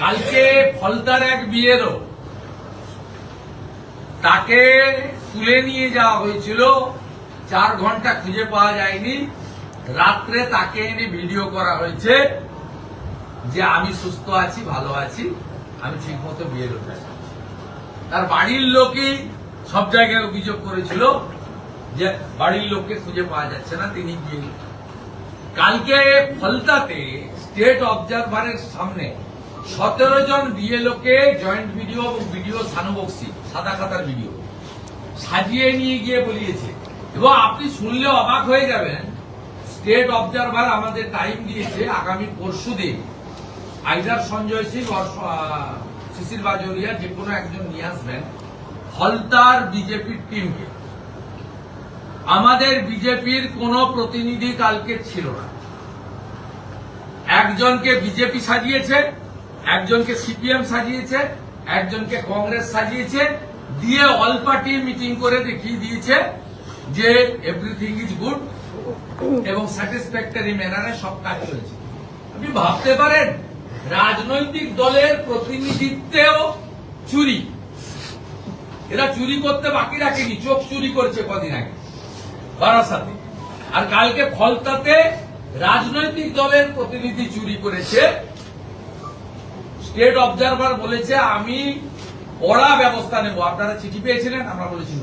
কালকে ফলতার এক বিয়েরও। তাকে তুলে নিয়ে যাওয়া হয়েছিল। চার ঘণ্টা খুঁজে পাওয়া যায়নি। রাত্রে তাকে এনে ভিডিও করা হয়েছে যে আমি সুস্থ আছি, ভালো আছি, আমি ঠিক মতো বিয়ে করতে তার বাড়ির লোকই সব জায়গায় অভিযোগ করেছিল যে বাড়ির লোককে খুঁজে পাওয়া যাচ্ছে না, তিনি কালকে ফলতাতে স্টেট অবজারভারের সামনে সতেরো জন বিএলওকে জয়েন্ট ভিডিও এবং ভিডিও সানুবক্সি, সাদা খাতার ভিডিও সাজিয়ে নিয়ে গিয়ে বলিয়েছে। এবং আপনি শুনলে অবাক হয়ে যাবেন স্টেট অবজারভার আমাদের টাইম দিয়েছে আগামী পরশু দিন। আইদার সঞ্জয় সিং শিশির বাজরিয়া যে কোনো একজন নিয়ে আসবেন, হলতার বিজেপির টিমকে আমাদের বিজেপির কোন প্রতিনিধি কালকে ছিল না। একজনকে বিজেপি সাজিয়েছে একজনকে সিপিএম সাজিয়েছে, একজনকে কংগ্রেস সাজিয়েছে, দিয়ে অল পার্টি মিটিং করে দেখিয়ে দিয়েছে যে এভরিথিং ইজ গুড এবং স্যাটিসফ্যাক্টরি ম্যানারে সব কাজ চলছে। আপনি ভাবতে পারেন, রাজনৈতিক দলের প্রতিনিধিত্বেও চুরি। এরা চুরি করতে বাকি রাখেনি, চোখ চুরি করেছে কদিন আগে। বারাসাতে আর কালকে ফলতাতে রাজনৈতিক দলের প্রতিনিধি চুরি করেছে স্টেট অবজারভার বলেছে আমি ওরা ব্যবস্থা নেব আপনারা চিঠি পেয়েছিলেন আমরা বলেছি।